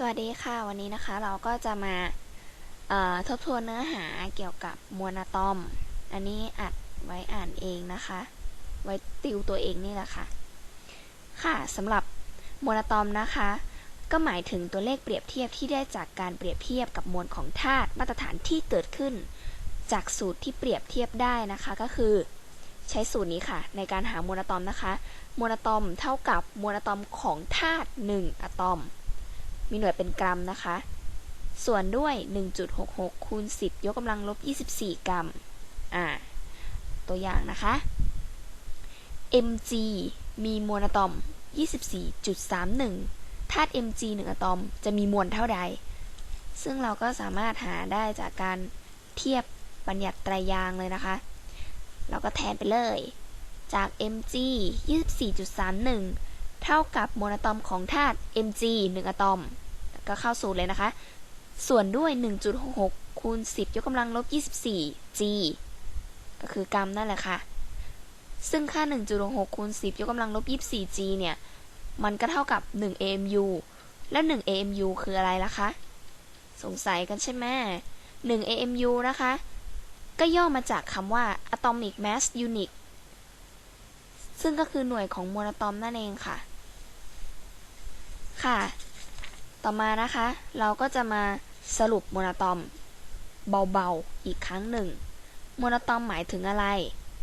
สวัสดีค่ะ วันนี้นะคะเราก็จะมาทบทวนเนื้อหาเกี่ยวกับมวลอะตอม อันนี้อัดไว้อ่านเองนะคะ ไว้ติวตัวเองนี่แหละค่ะ ค่ะสำหรับมวลอะตอมนะคะ ก็หมายถึงตัวเลขเปรียบเทียบที่ได้จากการเปรียบเทียบกับมวลของธาตุมาตรฐานที่เกิดขึ้น จากสูตรที่เปรียบเทียบได้นะคะก็คือ ใช้สูตรนี้ค่ะ ในการหามวลอะตอมนะคะ มวลอะตอมเท่ากับมวลอะตอมของธาตุ1อะตอม มีหน่วยเป็นกรัมนะคะ ส่วนด้วย 1.66 คูณ 10 ยกกำลังลบ 24 กรัม อ่า ตัวอย่างนะคะ mg มีมวลอะตอม 24.31 ธาตุ mg 1อะตอมจะมีมวลเท่าใด ซึ่งเราก็สามารถหาได้จากการเทียบบัญญัติไตรยางเลยนะคะ เราก็แทนไปเลย จาก mg 24.31 เท่ากับโมวลอะตอมของธาตุ Mg 1 อะตอม ก็เข้าสูตรเลยนะคะ ส่วนด้วย 1.66คูณ10 ยกกำลังลบ 24 G ก็คือกรัมนั่นแหละค่ะ ซึ่งค่า 1.66คูณ10 ยกกำลังลบ 24 G เนี่ย มันก็เท่ากับ 1 AMU แล้ว 1 AMU คืออะไรล่ะคะ สงสัยกันใช่ไหม1 AMU นะคะ ก็ย่อมาจากคำว่า atomic mass unit ซึ่งก็คือหน่วยของมวลอะตอมนั่นเองค่ะ ค่ะ ต่อมานะคะ เราก็จะมาสรุปโมวลอะตอมเบาๆอีกครั้งหนึ่ง โมวลอะตอมหมายถึงอะไร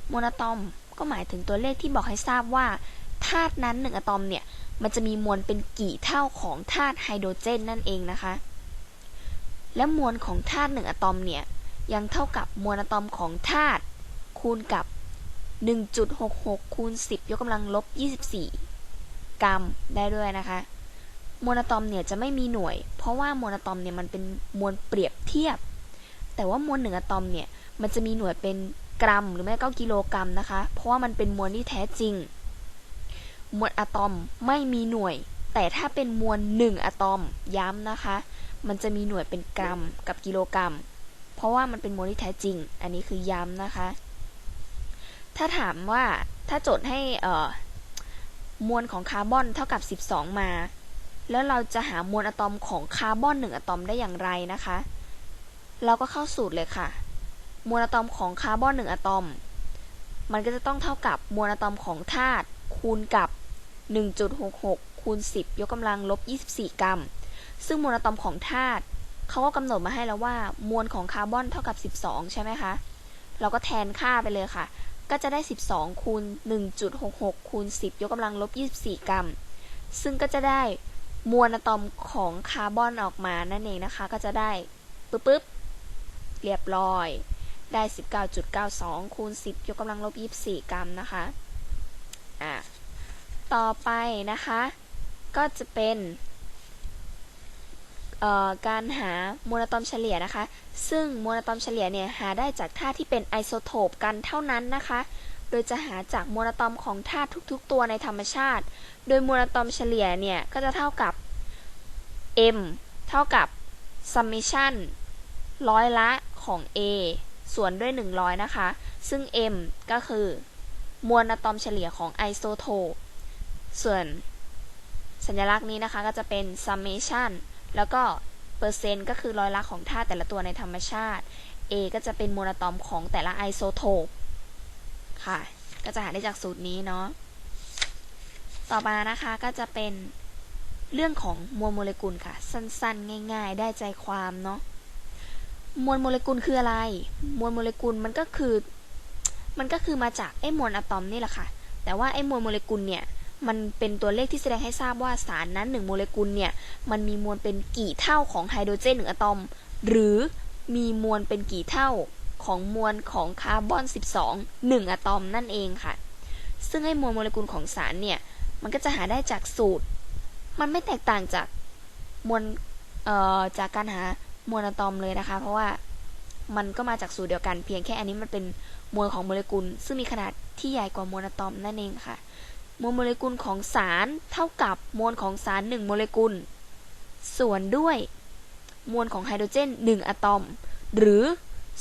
โมวลอะตอมก็หมายถึงตัวเลขที่บอกให้ทราบว่าธาตุนั้นหนึ่งอะตอมเนี่ย มันจะมีมวลเป็นกี่เท่าของธาตุไฮโดรเจนนั่นเองนะคะ และมวลของธาตุหนึ่งอะตอมเนี่ย ยังเท่ากับมวลอะตอมของธาตุคูณกับ 1.66คูณ10 ยกกำลังลบ 24 กรัมได้ด้วยนะคะ โมวลอะตอมเนี่ยจะไม่มีหน่วย เพราะว่าโมวลอะตอมเนี่ยมันเป็นมวลเปรียบเทียบ แต่ว่ามวลหนึ่งอะตอมเนี่ยมันจะมีหน่วยเป็นกรัม หรือไม่ก็กิโลกรัมนะคะ เพราะว่ามันเป็นมวลที่แท้จริง มวลอะตอมไม่มีหน่วย แต่ถ้าเป็นมวล1อะตอมย้ำนะคะ มันจะมีหน่วยเป็นกรัมกับกิโลกรัม เพราะว่ามันเป็นมวลที่แท้จริง อันนี้คือย้ำนะคะ ถ้าถามว่าถ้าโจทย์ให้มวลของคาร์บอนเท่ากับ 12 มา แล้วเราจะหามวลอะตอมของคาร์บอน1อะตอมได้อย่างไรนะคะ เราก็เข้าสูตรเลยค่ะ มวลอะตอมของคาร์บอน1อะตอม มันก็จะต้องเท่ากับมวลอะตอมของธาตุคูณกับ 1.66คูณ10 ยกกำลังลบ 24 กรัม ซึ่งมวลอะตอมของธาตุเขาก็กำหนดมาให้แล้วว่า มวลของคาร์บอนเท่ากับ 12 ใช่ไหมคะ เราก็แทนค่าไปเลยค่ะ ก็จะได้ 12คูณ1.66คูณ10 ยกกำลังลบ 24 กรัม ซึ่งก็จะได้ มวลอะตอมของคาร์บอนออกมานั่นเองนะคะ ก็จะได้ปึ๊บปึ๊บเรียบร้อย ได้ 19.92 คูณ 10 ยกกำลังลบ 24 กรัมนะคะ อะ ต่อไปนะคะ ก็จะเป็นการหามวลอะตอมเฉลี่ยนะคะ ซึ่งมวลอะตอมเฉลี่ยเนี่ยหาได้จากธาตุที่เป็นไอโซโทปกันเท่านั้นนะคะ โดยจะหาจากมวลอะตอมของธาตุทุกๆ ตัวในธรรมชาติ โดยมวลอะตอมเฉลี่ยเนี่ยก็จะเท่ากับ m เท่ากับ summation ร้อยละของ a ส่วนด้วย 100 นะคะ ซึ่ง m ก็คือมวลอะตอมเฉลี่ยของไอโซโทปส่วนสัญลักษณ์นี้นะคะก็จะเป็น summation แล้วก็เปอร์เซ็นต์ก็คือร้อยละของธาตุแต่ละตัวในธรรมชาติ A ก็จะเป็นโมโนตอมของแต่ละไอโซโทป ค่ะ ก็จะหาได้จากสูตรนี้เนาะ ต่อมานะคะก็จะเป็นเรื่องของมวลโมเลกุลค่ะ สั้นๆ ง่าย ๆ ได้ใจความเนาะมวลโมเลกุลคืออะไร มวลโมเลกุลมันก็คือ มันก็คือมาจากไอ้มวลอะตอมนี่แหละค่ะ แต่ว่าไอ้มวลโมเลกุลเนี่ย มันเป็นตัวเลขที่แสดงให้ทราบว่าสารนั้น1โมเลกุลเนี่ย มันมีมวลเป็นกี่เท่าของไฮโดรเจน1อะตอม หรือมีมวลเป็นกี่เท่า ของมวลของคาร์บอน 12 1 อะตอมนั่นเองค่ะ ซึ่งไอ้มวลโมเลกุลของสารเนี่ย มันก็จะหาได้จากสูตร มันไม่แตกต่างจากมวลจากการหามวลอะตอมเลยนะคะ เพราะว่ามันก็มาจากสูตรเดียวกันเพียงแค่อันนี้มันเป็นมวลของโมเลกุล ซึ่งมีขนาดที่ใหญ่กว่ามวลอะตอมนั่นเองค่ะ มวลโมเลกุลของสารเท่ากับมวลของสาร 1 โมเลกุล ส่วนด้วยมวลของไฮโดรเจน 1 อะตอม หรือ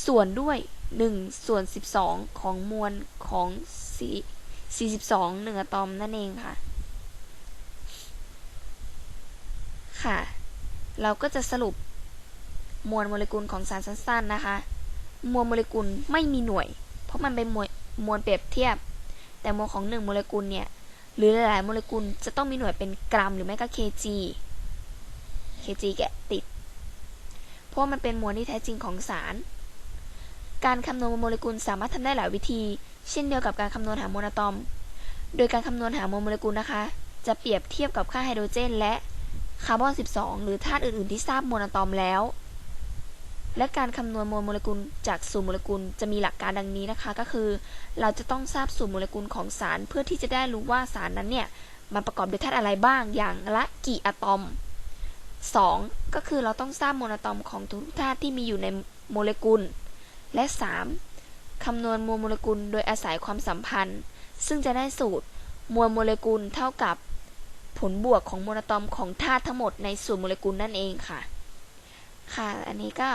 ส่วนด้วย1ส่วน 12 ของมวลของ 42 1อะตอมนั่นเองค่ะ ค่ะ เราก็จะสรุปมวลโมเลกุลของสารสั้นๆนะคะ มวลโมเลกุลไม่มีหน่วย เพราะมันเป็นมวลมวลเปรียบเทียบ แต่มวลของหนึ่งโมเลกุลเนี่ย หรือหลายๆโมเลกุลจะต้องมีหน่วยเป็นกรัมหรือไม่ก็ kg kg แกะติด เพราะมันเป็นมวลที่แท้จริงของสาร การคำนวณโมเลกุลสามารถทำได้หลายวิธี เช่นเดียวกับการคำนวณหาโมลอตอม โดยการคำนวณหามลโมเลกุลนะคะ จะเปรียบเทียบกับค่าไฮโดรเจน และคาร์บอน 12 หรือธาตุอื่นๆที่ทราบโมลอตอมแล้ว และการคำนวณมวลโมเลกุลจากสูตรโมเลกุลจะมีหลักการดังนี้นะคะ ก็คือ เราจะต้องทราบสูตรโมเลกุลของสาร เพื่อที่จะได้รู้ว่าสารนั้นเนี่ยมันประกอบด้วยธาตุอะไรบ้างอย่างละกี่อะตอม 2. ก็คือเราต้องทราบโมลอะตอมของทุกธาตุที่มีอยู่ในโมเลกุล และ 3. คำนวณมวลโมเลกุลโดยอาศัยความสัมพันธ์ ซึ่งจะได้สูตรมวลโมเลกุลเท่ากับผลบวกของโมลอะตอมของธาตุทั้งหมดในสูตรโมเลกุลนั่นเองค่ะ ค่ะ อันนี้ก็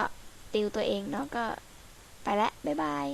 ติวตัวเองเนาะก็ไปละบ๊ายบาย